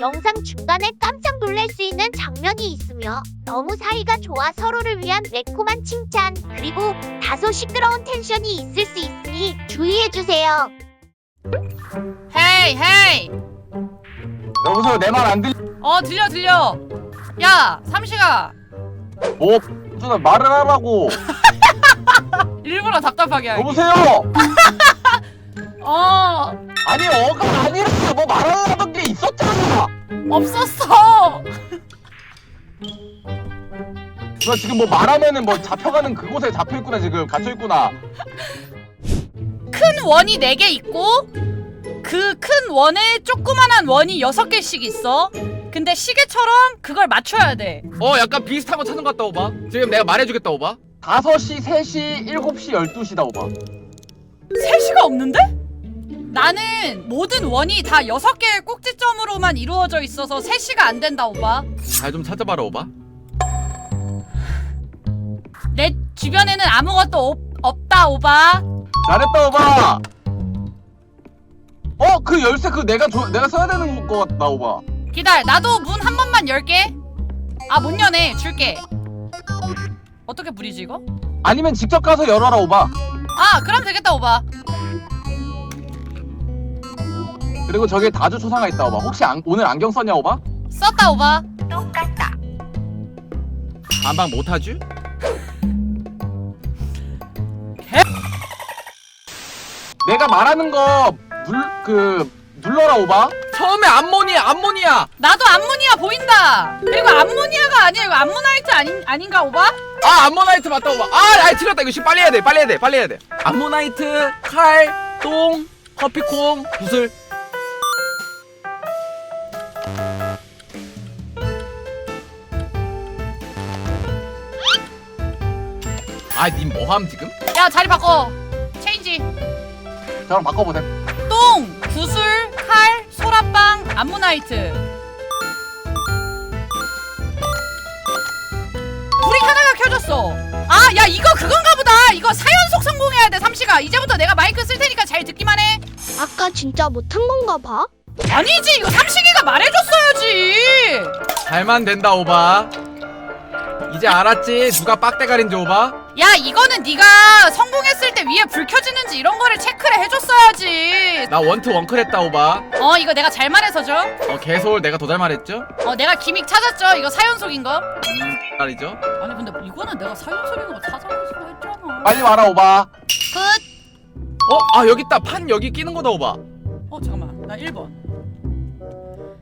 영상 중간에 깜짝 놀랄 수 있는 장면이 있으며 너무 사이가 좋아 서로를 위한 매콤한 칭찬 그리고 다소 시끄러운 텐션이 있을 수 있으니 주의해주세요. 헤이 헤이! 여보세요 내 말 안 들리 어 들려 들려. 야 삼시가 뭐 누나 말을 하라고. 일부러 답답하게 하기 여보세요 어. 아니 어가 아니라 뭐 말하라던 게 있었잖아. 없었어. 누나 지금 뭐 말하면은 뭐 잡혀가는 그곳에 잡혀 있구나 지금. 갇혀 있구나. 큰 원이 4개 있고 그 큰 원에 조그만한 원이 6개씩 있어. 근데 시계처럼 그걸 맞춰야 돼. 어 약간 비슷한 거 찾는 것 같다 오바. 지금 내가 말해주겠다 오바. 5시 3시 7시 12시다 오바. 3시가 없는데? 나는 모든 원이 다 6개의 꼭지점으로만 이루어져 있어서 3시가 안 된다 오바 잘좀 찾아봐라 오바 내 주변에는 아무것도 없, 없다 오바 잘했다 오바 어 그 열쇠 그 내가 줘, 내가 써야 되는 거 같다 오바 기다려 나도 문 한 번만 열게. 아 못 여네 줄게. 어떻게 부리지 이거? 아니면 직접 가서 열어라 오바 아 그럼 되겠다 오바 그리고 저기 다주 초상화 있다 오바. 혹시 안, 오늘 안경 썼냐 오바? 썼다 오바. 똑같다. 반박 못하쥬? 내가 말하는 거눌그 눌러라 오바. 처음에 암모니아 암모니아. 나도 암모니아 보인다. 그리고 암모니아가 아니야? 이거 암모나이트 아닌, 아닌가 오바? 아 암모나이트 맞다 오바. 아 아이 틀렸다. 이거 지금 빨리 해야 돼 빨리 해야 돼 빨리 해야 돼. 암모나이트 칼 똥 커피콩 구슬 아 님 뭐함 지금? 야 자리 바꿔. 체인지. 저랑 바꿔보세요 똥 구슬 칼 소라빵 암모나이트. 불이 하나가 켜졌어. 아 야 이거 그건가 보다. 이거 사연속 성공해야 돼 삼시가. 이제부터 내가 마이크 쓸 테니까 잘 듣기만 해. 아까 진짜 못한 건가 봐. 아니지 이거 삼식이가 말해줬어야지. 잘만 된다 오바. 이제 알았지? 누가 빡대가린지 오바 야 이거는 네가 성공했을 때 위에 불 켜지는지 이런 거를 체크를 해줬어야지. 나 원투 원클 했다 오바. 어 이거 내가 잘 말해서죠 어 개소울 내가 더 잘 말했죠? 어 내가 기믹 찾았죠? 이거 사연속인 거? 음 말이죠. 아니 근데 이거는 내가 사연속인 거 찾아보기로 했잖아. 빨리 와라 오바. 끝 어? 아 여기 있다. 판 여기 끼는 거다 오바. 어 잠깐만. 나 1번.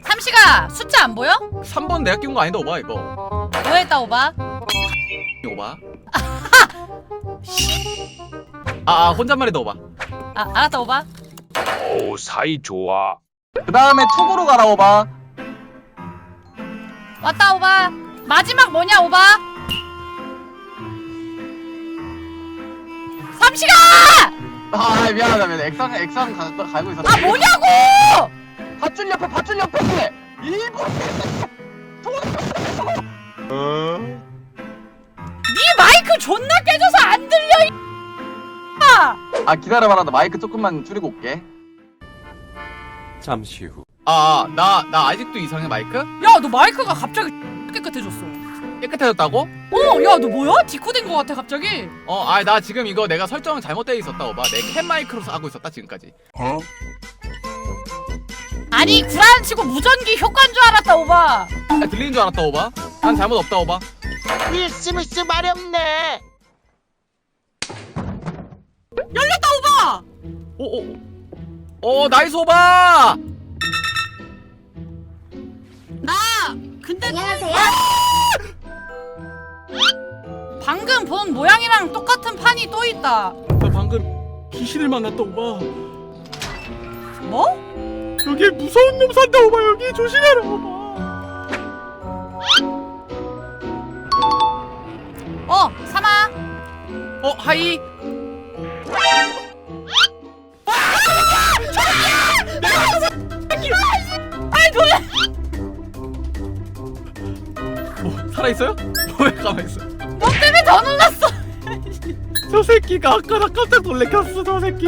삼시가 숫자 안 보여? 3번 내가 끼운 거 아니다 오바 이거. 뭐 했다 오바? 오바 아, 아 혼잣말이다 오바 아 알았다 오바 오 사이 좋아. 그 다음에 툭으로 가라 오바. 왔다 오바. 마지막 뭐냐 오바? 삼시가! 아 미안하다 미안해. 액상 액상 가, 가고 있었어. 아 뭐냐고! 밧줄 옆에 밧줄 옆에! 일본 네 마이크 존나 깨져서 안 들려 이 아! 아 기다려봐라 나 마이크 조금만 줄이고 올게 잠시 후. 아 나 나 아직도 이상해 마이크? 야너 마이크가 갑자기 깨끗해졌어 깨끗해졌다고? 어야너 뭐야? 디코된 거 같아 갑자기 어 아 나 지금 이거 내가 설정 잘못되어 있었다 오바 내 캔 마이크로 하고 있었다 지금까지 아니 구라치고 무전기 효과인 줄 알았다 오바 아, 들리는 줄 알았다 오바 난 잘못 없다 오바 밀스미스 말이 없네. 열렸다 오바! 오오 오 나이스 오바! 나 근데 안녕하세요. 방금 본 모양이랑 똑같은 판이 또 있다. 나 방금 귀신을 만났다 오바. 뭐? 여기 무서운 놈 산다 오바. 여기 조심해라 오바 어 하이. 뭐 살아있어요? 왜 가만있어. 너 때문에 더 놀랐어. 저 새끼가 아까 나 깜짝 놀래켰어 저 새끼.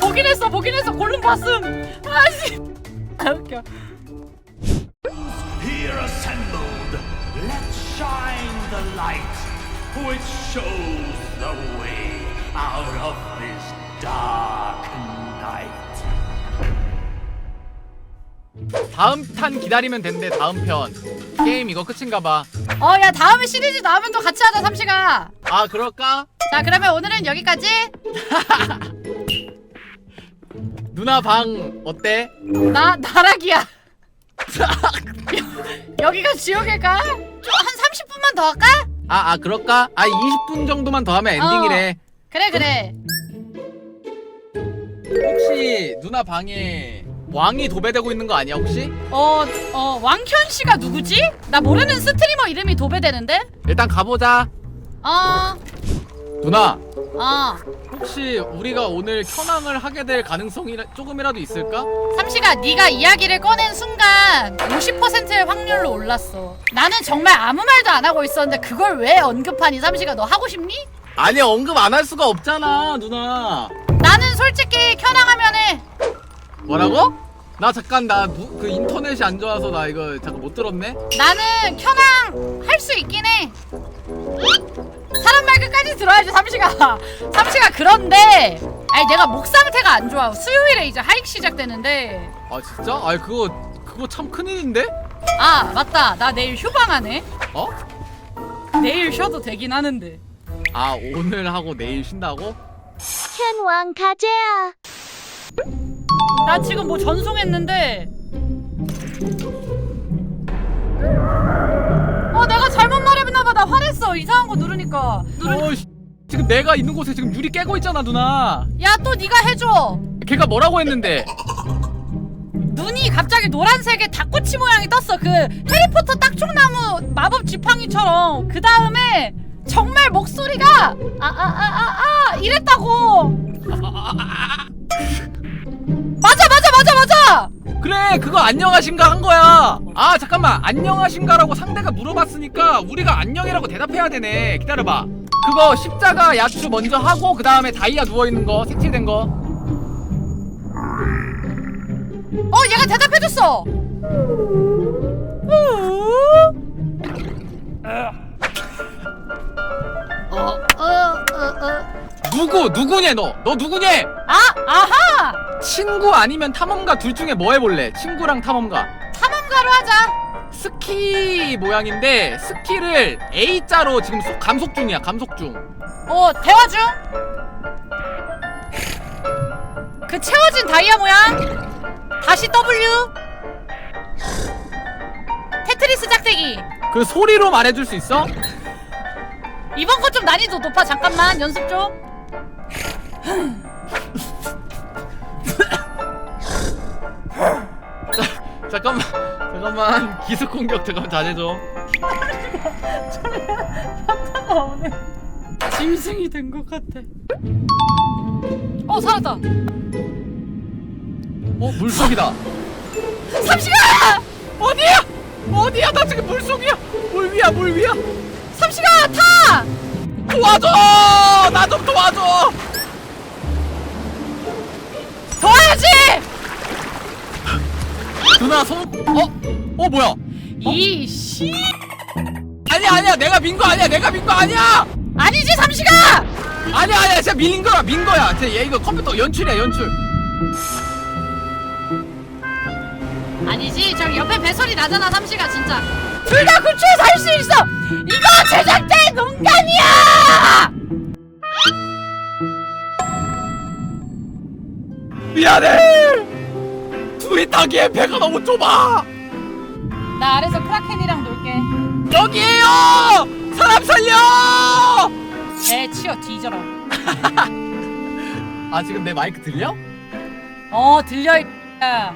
보긴 했어 보긴 했어. 골룸 봤음. 아씨. 아 웃겨. Let's shine the light, which shows the way out of this dark night. 다음 탄 기다리면 된대 다음 편 게임 이거 끝인가봐 어 야 다음에 시리즈 나오면 또 같이 하자 삼시가 아 그럴까? 자 그러면 오늘은 여기까지 누나 방 어때? 나 나락이야 여기가 지옥일까? 좀한 30분만 더 할까? 아, 아 그럴까? 아 20분 정도만 더 하면 엔딩이래 그래 그래 혹시 누나 방에 왕이 도배되고 있는 거 아니야 혹시? 어, 어, 왕현 씨가 누구지? 나 모르는 스트리머 이름이 도배되는데? 일단 가보자 어, 누나 어. 혹시 우리가 오늘 현황을 하게 될 가능성이 조금이라도 있을까? 삼시가 네가 이야기를 꺼낸 순간 50%의 확률로 올랐어. 나는 정말 아무 말도 안 하고 있었는데 그걸 왜 언급하니 삼시가 너 하고 싶니? 아니 언급 안 할 수가 없잖아 누나 나는 솔직히 켜나가면 해. 뭐라고? 나 잠깐 나 그 인터넷이 안 좋아서 나 이거 잠깐 못 들었네 나는 켜낭 할수 있긴 해. 사람 말 끝까지 들어야지 삼시가. 삼시가 그런데 아니 내가 목 상태가 안 좋아. 수요일에 이제 하익 시작되는데. 아 진짜? 아니 그거 그거 참 큰일인데? 아 맞다. 나 내일 휴방하네. 어? 내일 쉬어도 되긴 하는데. 아 오늘 하고 내일 쉰다고? 현왕 가재야. 나 지금 뭐 전송했는데 말했나봐 나 화냈어. 이상한 거 누르니까. 누르... 어 씨, 지금 내가 있는 곳에 지금 유리 깨고 있잖아 누나. 야또 네가 해줘. 걔가 뭐라고 했는데? 눈이 갑자기 노란색의 닭꼬치 모양이 떴어. 그 해리포터 딱총나무 마법 지팡이처럼. 그 다음에 정말 목소리가 아 아 아 아 아 이랬다고. 맞아 맞아 맞아 맞아 그래 그거 안녕하신가 한 거야. 아 잠깐만. 안녕하신가라고 상대가 물어봤으니까 우리가 안녕이라고 대답해야 되네. 기다려봐. 그거 십자가 야추 먼저 하고 그 다음에 다이아 누워있는 거 색칠된 거. 어 얘가 대답해줬어. 어, 누구 누구냐 너 너 누구냐 아, 아하! 친구 아니면 탐험가 둘 중에 뭐 해볼래 친구랑 탐험가 탐험가로 하자. 스키 모양인데 스키를 A자로 지금 속- 감속 중이야 감속 중 어, 대화 중. 그 채워진 다이아 모양. 다시 W. 테트리스 짝대기. 그 소리로 말해줄 수 있어? 이번 거 좀 난이도 높아. 잠깐만 연습 좀. 잠깐만 잠깐만. 기습 공격 잠깐만 자제 좀 짐승이 된 것 같아. 어 살았다. 어 물속이다. 삼시가 어디야? 어디야? 나 지금 물속이야. 물 위야 물 위야. 삼시가 타. 도와줘! 나 좀 도와줘 누나 손 어? 어 뭐야? 이 씨. 아니야 아니야. 내가 민 거 아니야. 내가 민 거 아니야. 아니지 삼시가. 아니야 아니야. 진짜 밀린 거야 민 거야. 진짜 얘 이거 컴퓨터 연출이야 연출. 아니지. 저기 옆에 배설이 나잖아 삼시가 진짜. 둘 다 구출해서 할수 있어. 이거 제작자의 농간이야! 미안해 둘이 타기에 배가 너무 좁아. 나 아래서 크라켄이랑 놀게. 여기에요! 사람 살려! 개 치어 뒤져라. 아 지금 내 마이크 들려? 어 들려 야